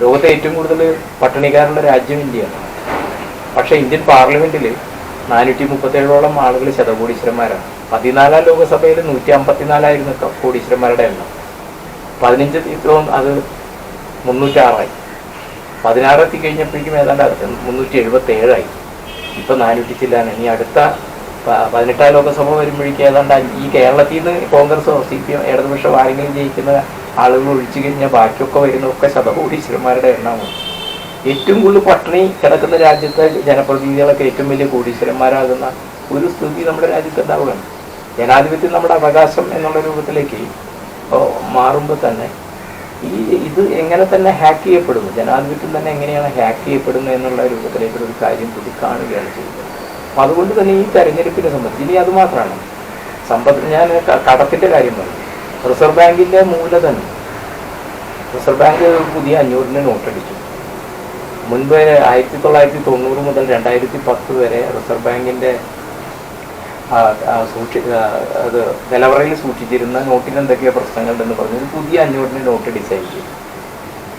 ലോകത്തെ ഏറ്റവും കൂടുതൽ പട്ടിണിക്കാരുള്ള രാജ്യം ഇന്ത്യയാണ്. പക്ഷേ ഇന്ത്യൻ പാർലമെന്റിൽ നാനൂറ്റി മുപ്പത്തേഴോളം ആളുകൾ ശതകോടീശ്വരന്മാരാണ്. പതിനാലാം ലോകസഭയിൽ നൂറ്റി അമ്പത്തിനാലായിരുന്നു കോടീശ്വരന്മാരുടെ എണ്ണം. പതിനഞ്ച് ദിവസവും അത് മുന്നൂറ്റാറായി. പതിനാറെത്തി കഴിഞ്ഞപ്പോഴേക്കും ഏതാണ്ട് അടുത്ത മുന്നൂറ്റി എഴുപത്തി ഏഴായി ഇപ്പൊ നാനൂറ്റി ചില്ലാണ് ഇനി അടുത്ത പതിനെട്ടാം ലോകസഭ വരുമ്പോഴേക്കും ഏതാണ്ട് ഈ കേരളത്തിൽ നിന്ന് കോൺഗ്രസോ സി പി എം ഇടതുപക്ഷം ആരെങ്കിലും ജയിക്കുന്ന ആളുകൾ ഒഴിച്ചു കഴിഞ്ഞാൽ ബാക്കിയൊക്കെ വരുന്നതൊക്കെ ശതകോടീശ്വരന്മാരുടെ എണ്ണമാണ്. ഏറ്റവും കൂടുതൽ പട്ടിണി കിടക്കുന്ന രാജ്യത്തെ ജനപ്രതിനിധികളൊക്കെ ഏറ്റവും വലിയ കോടീശ്വരന്മാരാകുന്ന ഒരു സ്ഥിതി നമ്മുടെ രാജ്യത്ത് ഉണ്ടാവുകയാണ്. ജനാധിപത്യം നമ്മുടെ അവകാശം എന്നുള്ള രൂപത്തിലേക്ക് മാറുമ്പോൾ തന്നെ ഈ ഇത് എങ്ങനെ തന്നെ ഹാക്ക് ചെയ്യപ്പെടുന്നു ജനാധിപത്യം തന്നെ എങ്ങനെയാണ് ഹാക്ക് ചെയ്യപ്പെടുന്നത് എന്നുള്ള രൂപത്തിലേക്ക് ഒരു കാര്യം കൂടി കാണുകയാണ് ചെയ്യുന്നത്. അപ്പം അതുകൊണ്ട് തന്നെ ഈ തെരഞ്ഞെടുപ്പിനെ സംബന്ധിച്ച് ഇനി അത് മാത്രമാണ്. സമ്പത്ത് ഞാൻ കടത്തിന്റെ കാര്യം പറഞ്ഞു. റിസർവ് ബാങ്കിന്റെ മൂലധനം റിസർവ് ബാങ്ക് പുതിയ അഞ്ഞൂറിന് നോട്ടടിച്ചു. മുൻപ് ആയിരത്തി തൊള്ളായിരത്തി തൊണ്ണൂറ് മുതൽ രണ്ടായിരത്തി പത്ത് വരെ റിസർവ് ബാങ്കിന്റെ സൂക്ഷി അത് നിലവറയിൽ സൂക്ഷിച്ചിരുന്ന നോട്ടിന് എന്തൊക്കെയോ പ്രശ്നങ്ങളുണ്ടെന്ന് പറഞ്ഞു. പുതിയ അഞ്ഞൂറിന് നോട്ട് ഡിസൈൻ ചെയ്തു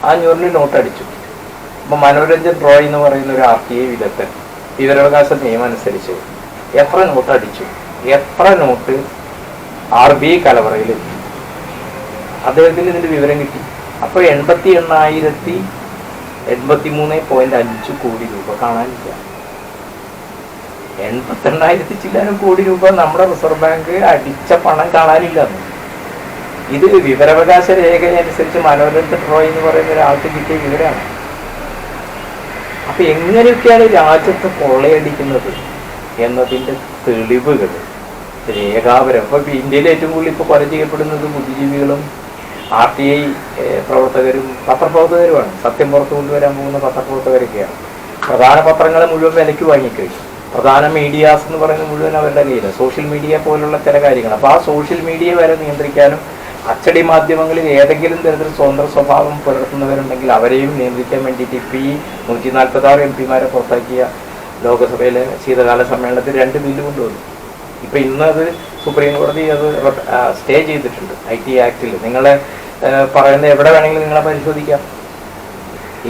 ആ അഞ്ഞൂറിന് നോട്ട് അടിച്ചു അപ്പൊ മനോരഞ്ജൻ റോയ് എന്ന് പറയുന്ന ഒരു ആർ ടി ഐ വിദഗ്ധൻ വിവരാവകാശ നിയമം അനുസരിച്ച് എത്ര നോട്ട് അടിച്ചു എത്ര നോട്ട് ആർ ബി കലവറയിൽ അദ്ദേഹത്തിന് ഇതിന്റെ വിവരം കിട്ടി. അപ്പോൾ എൺപത്തി എണ്ണായിരത്തി എൺപത്തി മൂന്ന് പോയിന്റ് അഞ്ച് കോടി രൂപ കാണാനില്ല. എൺപത്തി എണ്ണായിരത്തി ചില്ലാനും കോടി രൂപ നമ്മുടെ റിസർവ് ബാങ്ക് അടിച്ച പണം കാണാനില്ല. ഇത് വിവരാവകാശ രേഖയനുസരിച്ച് മനോരഞ്ജൻ റോയ് എന്ന് പറയുന്ന ഒരാൾക്ക് കിട്ടിയ വിവരമാണ്. അപ്പൊ എങ്ങനെയൊക്കെയാണ് രാജ്യത്ത് കൊള്ളയടിക്കുന്നത് എന്നതിന്റെ തെളിവുകൾ? രേഖാപരം. ഇപ്പൊ ഇന്ത്യയിൽ ഏറ്റവും കൂടുതൽ ഇപ്പൊ കൊല ചെയ്യപ്പെടുന്നത് ബുദ്ധിജീവികളും ആർ ടി ഐ പ്രവർത്തകരും പത്രപ്രവർത്തകരുമാണ്. സത്യം പുറത്തു കൊണ്ടുവരാൻ പോകുന്ന പത്രപ്രവർത്തകരൊക്കെയാണ്. പ്രധാന പത്രങ്ങൾ മുഴുവൻ വിലയ്ക്ക് വാങ്ങിക്കഴിഞ്ഞു. പ്രധാന മീഡിയാസ് എന്ന് പറയുന്നത് മുഴുവൻ അവരുടെ കയ്യിലാണ് സോഷ്യൽ മീഡിയ പോലുള്ള ചില കാര്യങ്ങൾ. അപ്പോൾ ആ സോഷ്യൽ മീഡിയ വരെ നിയന്ത്രിക്കാനും അച്ചടി മാധ്യമങ്ങളിൽ ഏതെങ്കിലും തരത്തിൽ സ്വതന്ത്ര സ്വഭാവം പുലർത്തുന്നവരുണ്ടെങ്കിൽ അവരെയും നിയന്ത്രിക്കാൻ വേണ്ടിയിട്ട് ഇപ്പം ഈ നൂറ്റി നാൽപ്പത്തി ആറ് എം പിമാരെ പുറത്താക്കിയ ലോകസഭയിലെ ശീതകാല സമ്മേളനത്തിൽ രണ്ട് ബില്ല് കൊണ്ടുവന്നു. ഇപ്പൊ ഇന്ന് അത് സുപ്രീം കോടതി അത് സ്റ്റേ ചെയ്തിട്ടുണ്ട് ഐ ടി ആക്ടിൽ നിങ്ങളെ പറയുന്ന എവിടെ വേണമെങ്കിലും നിങ്ങളെ പരിശോധിക്കാം.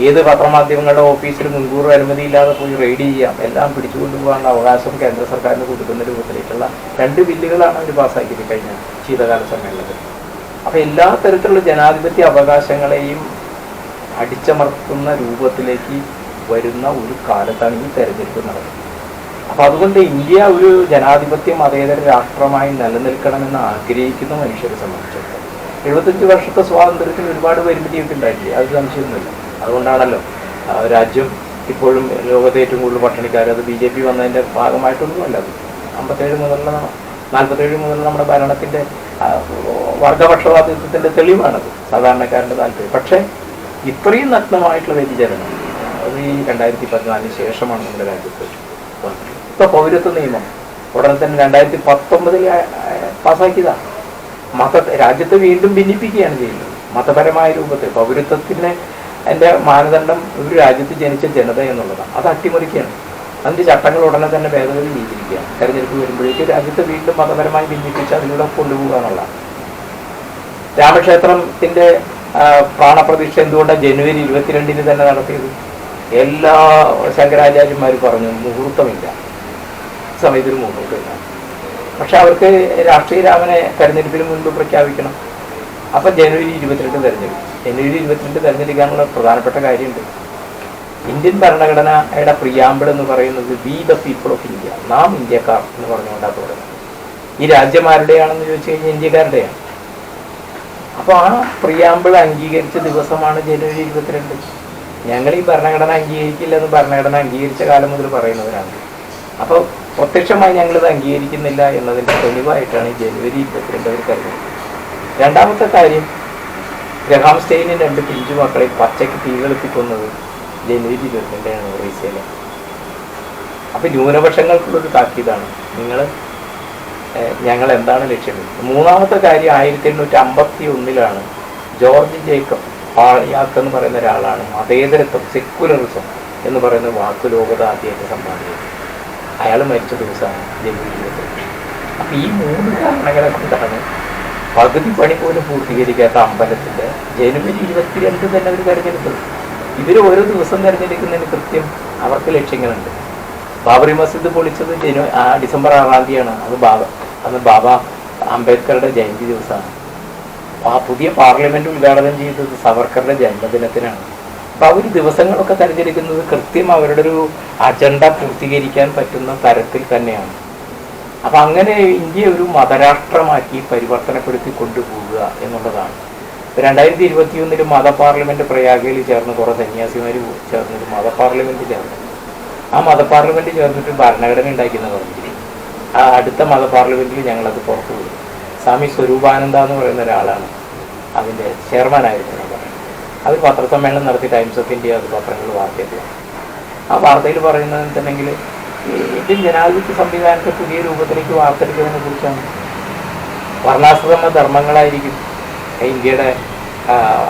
ഏത് പത്രമാധ്യമങ്ങളുടെ ഓഫീസിൽ മുൻകൂർ അനുമതിയില്ലാതെ പോയി റെയ്ഡ് ചെയ്യാം. എല്ലാം പിടിച്ചുകൊണ്ടുപോകാനുള്ള അവകാശം കേന്ദ്ര സർക്കാരിന് കൊടുക്കുന്ന രൂപത്തിലേക്കുള്ള രണ്ട് ബില്ലുകളാണ് അവർ പാസ്സാക്കിയത് കഴിഞ്ഞ ശീതകാല സമ്മേളനത്തിൽ. അപ്പൊ എല്ലാ തരത്തിലുള്ള ജനാധിപത്യ അവകാശങ്ങളെയും അടിച്ചമർത്തുന്ന രൂപത്തിലേക്ക് വരുന്ന ഒരു കാലത്താണ് ഈ തെരഞ്ഞെടുപ്പ് നടക്കുന്നത്. അപ്പൊ അതുകൊണ്ട് ഇന്ത്യ ഒരു ജനാധിപത്യ മതേതര രാഷ്ട്രമായി നിലനിൽക്കണമെന്ന് ആഗ്രഹിക്കുന്ന മനുഷ്യരെ സംബന്ധിച്ചിടത്തോളം. എഴുപത്തഞ്ച് വർഷത്തെ സ്വാതന്ത്ര്യത്തിന് ഒരുപാട് പരിമിതിയൊക്കെ ഉണ്ടായില്ലേ അത് സംശയമൊന്നുമില്ല. അതുകൊണ്ടാണല്ലോ രാജ്യം ഇപ്പോഴും ലോകത്തെ ഏറ്റവും കൂടുതൽ പട്ടിണിക്കാർ അത് ബി ജെ പി വന്നതിന്റെ ഭാഗമായിട്ടൊന്നുമല്ല അത്. അമ്പത്തേഴ് മുതലുള്ള നാൽപ്പത്തേഴ് മുതലുള്ള നമ്മുടെ ഭരണത്തിന്റെ വർഗപക്ഷപാതിത്വത്തിന്റെ തെളിവാണത് സാധാരണക്കാരന്റെ താല്പര്യം. പക്ഷേ ഇത്രയും നഗ്നമായിട്ടുള്ള വ്യതിചരണം അത് ഈ രണ്ടായിരത്തി പതിനാലിന് ശേഷമാണ് നമ്മുടെ രാജ്യത്ത് വന്നത്. ഇപ്പൊ പൗരത്വ നിയമം. ഉടനെ തന്നെ രണ്ടായിരത്തി പത്തൊമ്പതിൽ പാസ്സാക്കിയതാണ് മത രാജ്യത്തെ വീണ്ടും ഭിന്നിപ്പിക്കുകയാണ് ചെയ്യുന്നത്. മതപരമായ രൂപത്തിൽ പൗരത്വത്തിന് എന്റെ മാനദണ്ഡം ഒരു രാജ്യത്ത് ജനിച്ച ജനത എന്നുള്ളതാണ് അത് അട്ടിമറിക്കുകയാണ്. അതിന്റെ ചട്ടങ്ങൾ ഉടനെ തന്നെ ഭേദഗതി ചെയ്തിരിക്കുകയാണ് തെരഞ്ഞെടുപ്പ് വരുമ്പോഴേക്ക് രാജ്യത്തെ വീണ്ടും മതപരമായി ഭിന്നിപ്പിച്ച് അതിലൂടെ കൊണ്ടുപോകുക രാമക്ഷേത്രത്തിന്റെ പ്രാണപ്രതിഷ്ഠ എന്തുകൊണ്ടാണ് ജനുവരി ഇരുപത്തിരണ്ടിന് തന്നെ നടത്തിയത്? എല്ലാ ശങ്കരാചാര്യന്മാരും പറഞ്ഞു മുഹൂർത്തമില്ല. സമയത്തിന് വരുന്നത് പക്ഷെ അവർക്ക് രാഷ്ട്രീയ രാമനെ തെരഞ്ഞെടുപ്പിന് മുൻപ് പ്രഖ്യാപിക്കണം. അപ്പം ജനുവരി ഇരുപത്തിരണ്ട് തെരഞ്ഞെടുപ്പ്. ജനുവരി ഇരുപത്തിരണ്ട് തെരഞ്ഞെടുക്കാനുള്ള പ്രധാനപ്പെട്ട കാര്യമുണ്ട്. ഇന്ത്യൻ ഭരണഘടനയുടെ പ്രിയാമ്പിൾ എന്ന് പറയുന്നത് we the people of India നാം ഇന്ത്യക്കാർ എന്ന് പറഞ്ഞുകൊണ്ടാണ് തുടങ്ങുന്നത്. ഈ രാജ്യമാരുടെയാണെന്ന് ചോദിച്ചു കഴിഞ്ഞാൽ ഇന്ത്യക്കാരുടെയാണ്. അപ്പോൾ ആ പ്രിയാമ്പിൾ അംഗീകരിച്ച ദിവസമാണ് ജനുവരി ഇരുപത്തിരണ്ട്. ഞങ്ങൾ ഈ ഭരണഘടന അംഗീകരിക്കില്ല എന്ന് ഭരണഘടന അംഗീകരിച്ച കാലം മുതൽ പറയുന്നവരാണ്. അപ്പോൾ പ്രത്യക്ഷമായി ഞങ്ങളിത് അംഗീകരിക്കുന്നില്ല എന്നതിന്റെ തെളിവായിട്ടാണ് ജനുവരി ഇരുപത്തിരണ്ട് അവർ കരുതുന്നത്. രണ്ടാമത്തെ കാര്യം ഗ്രഹാം സ്റ്റെയിന് രണ്ട് പിഞ്ചു മക്കളെ പച്ചയ്ക്ക് തീകളെത്തിക്കുന്നത് ജനുവരി ഇരുപത്തിരണ്ടാണ് ഒറീസയിലെ. അപ്പം ന്യൂനപക്ഷങ്ങൾക്കുള്ളൊരു താക്കീതാണ്. നിങ്ങൾ ഞങ്ങൾ എന്താണ് ലക്ഷ്യമിടുന്നത്? മൂന്നാമത്തെ കാര്യം ആയിരത്തി എണ്ണൂറ്റി അമ്പത്തി ഒന്നിലാണ് ജോർജ് ജേക്കബ് പാളിയാക്ക് എന്ന് പറയുന്ന ഒരാളാണ് മതേതരത്വം സെക്കുലറിസം എന്ന് പറയുന്ന വാക്കു ലോകത ആദ്യമായിട്ട് സമ്പാദിച്ചത് അയാൾ മരിച്ച ദിവസമാണ് ജീവിതത്തിൽ അപ്പൊ ഈ മൂന്ന് കാരണങ്ങളെ കൊണ്ടാണ് പകുതി പണി പോലും പൂർത്തീകരിക്കാത്ത അമ്പലത്തിന്റെ ജനുവരി ഇരുപത്തിരണ്ട് തന്നെ അവർ തെരഞ്ഞെടുത്തത് ഇവർ ഓരോ ദിവസം തിരഞ്ഞെടുക്കുന്നതിന് കൃത്യം അവർക്ക് ലക്ഷ്യങ്ങളുണ്ട്. ബാബറി മസ്ജിദ് പൊളിച്ചത് ജനു ആ ഡിസംബർ ആറാം തീയതിയാണ്. അത് ബാബ അന്ന് ബാബ അംബേദ്കറുടെ ജയന്തി ദിവസമാണ്. ആ പുതിയ പാർലമെന്റ് ഉദ്ഘാടനം ചെയ്തത് സവർക്കറുടെ ജന്മദിനത്തിനാണ്. അപ്പൊ അവർ ദിവസങ്ങളൊക്കെ തെരഞ്ഞെടുക്കുന്നത് കൃത്യം അവരുടെ ഒരു അജണ്ട പൂർത്തീകരിക്കാൻ പറ്റുന്ന തരത്തിൽ തന്നെയാണ്. അപ്പൊ അങ്ങനെ ഇന്ത്യ ഒരു മതരാഷ്ട്രമാക്കി പരിവർത്തനപ്പെടുത്തി കൊണ്ടുപോവുക എന്നുള്ളതാണ്. രണ്ടായിരത്തി ഇരുപത്തി ഒന്നിൽ മത പാർലമെന്റ് പ്രയാഗയിൽ ചേർന്ന് കുറെ സന്യാസിമാർ ചേർന്നൊരു മത പാർലമെന്റ് ചേർന്നു. ആ മത പാർലമെന്റ് ചേർന്നിട്ട് ഭരണഘടന ഉണ്ടാക്കിയെന്ന് പറഞ്ഞിട്ട് ആ അടുത്ത മത പാർലമെന്റിൽ ഞങ്ങളത് പുറത്തു പോയി സ്വാമി സ്വരൂപാനന്ദ എന്ന് പറയുന്ന ഒരാളാണ് അതിന്റെ ചെയർമാനായിരുന്നു. അത് പത്രസമ്മേളനം നടത്തി ടൈംസ് ഓഫ് ഇന്ത്യ അത് പത്രങ്ങൾ വാർത്തയെത്തി ആ വാർത്തയിൽ പറയുന്നത് എന്തെങ്കിൽ ഇന്ത്യൻ ജനാധിപത്യ സംവിധാനത്തെ പുതിയ രൂപത്തിലേക്ക് വാർത്തെടുക്കുന്നതിനെ കുറിച്ചാണ്. വർണാശ്രമ ധർമ്മങ്ങളായിരിക്കും ഇന്ത്യയുടെ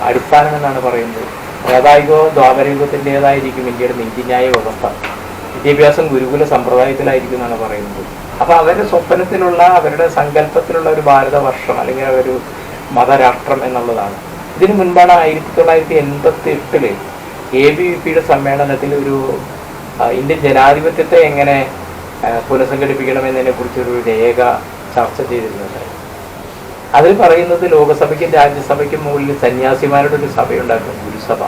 അടിസ്ഥാനം എന്നാണ് പറയുന്നത്. ത്രേതായുഗവും ദ്വാപരയുഗത്തിന്റെതായിരിക്കും ഇന്ത്യയുടെ നീതിന്യായ വ്യവസ്ഥ. വിദ്യാഭ്യാസം ഗുരുകുല സമ്പ്രദായത്തിലായിരിക്കും എന്നാണ് പറയുന്നത്. അപ്പൊ അവരുടെ സ്വപ്നത്തിലുള്ള അവരുടെ സങ്കല്പത്തിലുള്ള ഒരു ഭാരതവർഷം അല്ലെങ്കിൽ ഒരു മതരാഷ്ട്രം എന്നുള്ളതാണ്. ഇതിനു മുൻപാണ് ആയിരത്തി തൊള്ളായിരത്തി എൺപത്തി എട്ടിൽ എ ബി വി പിയുടെ സമ്മേളനത്തിൽ ഒരു ഇന്ത്യൻ ജനാധിപത്യത്തെ എങ്ങനെ പുനഃസംഘടിപ്പിക്കണം പുനഃസംഘടിപ്പിക്കണമെന്നതിനെ കുറിച്ചൊരു രേഖ ചർച്ച ചെയ്തിരുന്നുണ്ട് അതിൽ പറയുന്നത് ലോകസഭയ്ക്കും രാജ്യസഭയ്ക്കും മുകളിൽ സന്യാസിമാരുടെ ഒരു സഭയുണ്ടാക്കും ഗുരുസഭ.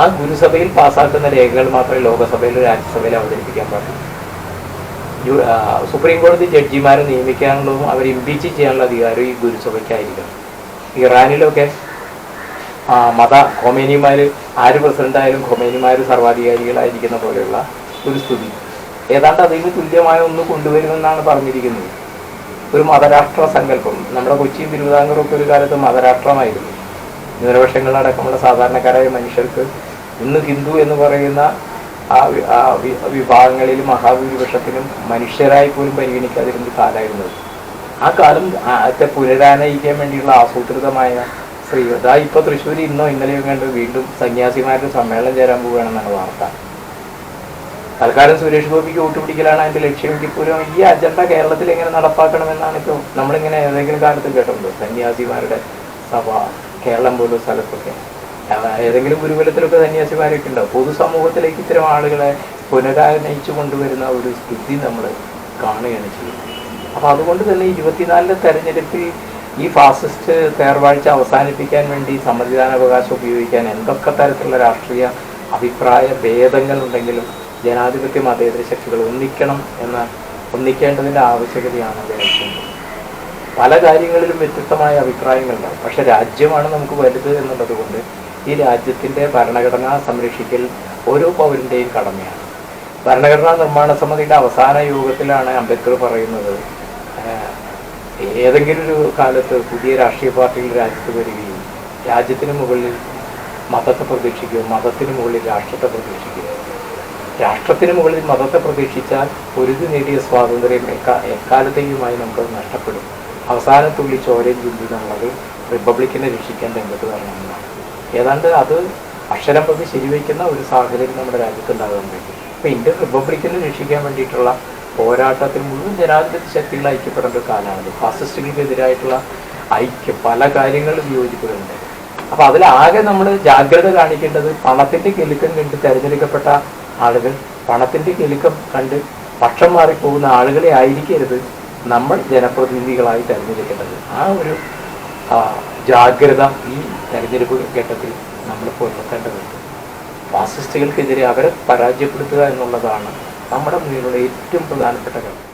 ആ ഗുരുസഭയിൽ പാസ്സാക്കുന്ന രേഖകൾ മാത്രമേ ലോകസഭയിലും രാജ്യസഭയിലും അവതരിപ്പിക്കാൻ പാടുള്ളൂ. സുപ്രീം കോടതി ജഡ്ജിമാരെ നിയമിക്കാനുള്ളതും അവരെ ഇമ്പീച്ച് ചെയ്യാനുള്ള അധികാരം ഈ ഗുരുസഭയ്ക്കായിരിക്കും ഇറാനിലൊക്കെ മത ഖൊമേനിമാർ ആര് പ്രസിഡന്റായാലും ഖൊമേനിമാർ സർവാധികാരികളായിരിക്കുന്ന പോലെയുള്ള ഒരു സ്ഥിതി. ഏതാണ്ട് അതിന് തുല്യമായ ഒന്ന് കൊണ്ടുവരുമെന്നാണ് പറഞ്ഞിരിക്കുന്നത്. ഒരു മതരാഷ്ട്ര സങ്കല്പം. നമ്മുടെ കൊച്ചിയും തിരുവിതാംകൂറും ഒക്കെ ഒരു കാലത്ത് മതരാഷ്ട്രമായിരുന്നു. ന്യൂനപക്ഷങ്ങളടക്കമുള്ള സാധാരണക്കാരായ മനുഷ്യർക്ക് ഇന്ന് ഹിന്ദു എന്ന് പറയുന്ന ആ വിഭാഗങ്ങളിൽ മഹാഭൂരിപക്ഷത്തിനും മനുഷ്യരായി പോലും പരിഗണിക്കാതിരുന്ന കാലമായിരുന്നത് ആ കാലം അത്തെ പുനരാനയിക്കാൻ വേണ്ടിയുള്ള ആസൂത്രിതമായ സ്ത്രീകൾ ഇതാ ഇപ്പൊ തൃശ്ശൂർ ഇന്നോ ഇന്നലെയോ കണ്ട് വീണ്ടും സന്യാസിമാരുടെ സമ്മേളനം ചേരാൻ പോവുകയാണെന്നാണ് വാർത്ത. തൽക്കാലം സുരേഷ് ഗോപിക്ക് വോട്ട് പിടിക്കലാണ് അതിന്റെ ലക്ഷ്യം. പോലും ഈ അജണ്ട കേരളത്തിൽ എങ്ങനെ നടപ്പാക്കണമെന്നാണ് ഇപ്പോൾ നമ്മളിങ്ങനെ ഏതെങ്കിലും കാലത്ത് കേട്ടിട്ടുണ്ട്? സന്യാസിമാരുടെ സഭ കേരളം പോലുള്ള സ്ഥലത്തൊക്കെ. ഏതെങ്കിലും ഗുരുകുലത്തിലൊക്കെ സന്യാസിമാരൊക്കെ ഉണ്ടാവും പൊതുസമൂഹത്തിലേക്ക് ഇത്തരം ആളുകളെ പുനരാനയിച്ചു കൊണ്ടുവരുന്ന ഒരു സ്ഥിതി നമ്മൾ കാണുകയാണ് ചെയ്യുന്നത്. അപ്പൊ അതുകൊണ്ട് തന്നെ ഇരുപത്തിനാലിലെ തെരഞ്ഞെടുപ്പിൽ ഈ ഫാസിസ്റ്റ് തേർവാഴ്ച അവസാനിപ്പിക്കാൻ വേണ്ടി സമ്മതിദാനാവകാശം ഉപയോഗിക്കാൻ എന്തൊക്കെ തരത്തിലുള്ള രാഷ്ട്രീയ അഭിപ്രായ ഭേദങ്ങൾ ഉണ്ടെങ്കിലും ജനാധിപത്യ മതേതര ശക്തികൾ ഒന്നിക്കണം എന്ന് ഒന്നിക്കേണ്ടതിന്റെ ആവശ്യകതയാണ് വിചാരിക്കുന്നത് പല കാര്യങ്ങളിലും വ്യത്യസ്തമായ അഭിപ്രായങ്ങളുണ്ടാവും. പക്ഷെ രാജ്യമാണ് നമുക്ക് വലുത് എന്നുള്ളത് കൊണ്ട് ഈ രാജ്യത്തിന്റെ ഭരണഘടന സംരക്ഷിക്കൽ ഓരോ പൗരന്റെയും കടമയാണ്. ഭരണഘടനാ നിർമ്മാണ സമിതിയുടെ അവസാന യോഗത്തിലാണ് അംബേദ്കർ പറയുന്നത് ഏതെങ്കിലും ഒരു കാലത്ത് പുതിയ രാഷ്ട്രീയ പാർട്ടികൾ രാജ്യത്ത് വരികയും രാജ്യത്തിന് മുകളിൽ മതത്തെ പ്രതീക്ഷിക്കുകയും മതത്തിന് മുകളിൽ രാഷ്ട്രത്തെ പ്രതീക്ഷിക്കുകയും. രാഷ്ട്രത്തിന് മുകളിൽ മതത്തെ പ്രതീക്ഷിച്ചാൽ പൊരുതി നേടിയ സ്വാതന്ത്ര്യം എക്കാ എക്കാലത്തെയുമായി നമുക്ക് നഷ്ടപ്പെടും. അവസാന തുള്ളി ചോരയും ചിന്തി റിപ്പബ്ലിക്കിനെ രക്ഷിക്കാൻ രംഗത്ത് വരണമെന്നാണ്. ഏതാണ്ട് അത് അക്ഷരം പ്രതി ശരിവയ്ക്കുന്ന ഒരു സാഹചര്യം നമ്മുടെ രാജ്യത്ത് ഉണ്ടാകുന്നുണ്ട്. അപ്പൊ ഇന്ത്യൻ റിപ്പബ്ലിക്കിനെ രക്ഷിക്കാൻ വേണ്ടിയിട്ടുള്ള പോരാട്ടത്തിൽ മുഴുവൻ ജനാധിപത്യ ശക്തികൾ ഐക്യപ്പെടേണ്ട ഒരു കാലമാണ്. ഫാസിസ്റ്റുകൾക്കെതിരായിട്ടുള്ള ഐക്യം പല കാര്യങ്ങളും വിയോജിപ്പുകളുണ്ട്. അപ്പൊ അതിലാകെ നമ്മൾ ജാഗ്രത കാണിക്കേണ്ടത് പണത്തിന്റെ കിലുക്കം കണ്ട് തെരഞ്ഞെടുക്കപ്പെട്ട ആളുകൾ പണത്തിന്റെ കിലുക്കം കണ്ട് പക്ഷം മാറിപ്പോകുന്ന ആളുകളെ ആയിരിക്കരുത് നമ്മൾ ജനപ്രതിനിധികളായി തെരഞ്ഞെടുക്കേണ്ടത്. ആ ഒരു ജാഗ്രത ഈ തെരഞ്ഞെടുപ്പ് ഘട്ടത്തിൽ നമ്മൾ പുലർത്തേണ്ടതുണ്ട് ഫാസിസ്റ്റുകൾക്കെതിരെ അവരെ പരാജയപ്പെടുത്തുക എന്നുള്ളതാണ് നമ്മുടെ മുന്നിലുള്ള ഏറ്റവും പ്രധാനപ്പെട്ട ഘട്ടം